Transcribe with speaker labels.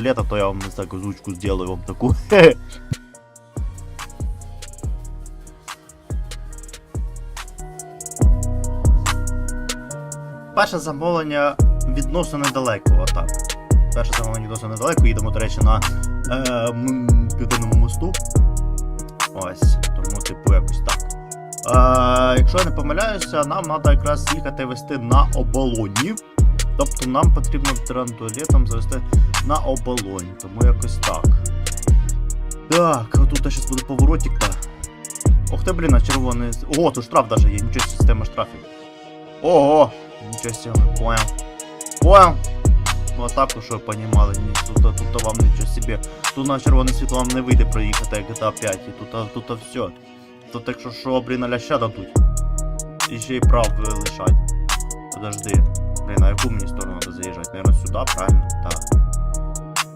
Speaker 1: лето, то я вам так озвучку сделаю вам таку. Перше замовлення відносно недалеко, отак. Перше замовлення відносно недалеко, їдемо, до речі, на е, Південному мосту. Ось, тому, типу, якось так. Е, якщо я не помиляюся, нам треба якраз їхати вести на оболоні. Тобто нам потрібно трантуалетом завести на оболонь, тому якось так. Так, а тут зараз буде поворотик. Ох ти, блін, а червоний. О, тут штраф даже є, нічого система штрафів. Ого! Нічого себе, понял. Понял? Ну так, що понімали, ні, тут, тут вам нічого собі. Тут на червоне світло вам не вийде проїхати, як GTA 5, і тут, тут все. Тут якщо що, блін, а ляща дадуть. І ще й прав лишать. Подожди. Блін, на яку мені сторону треба заїжджати? Наверное, сюди, правильно? Так.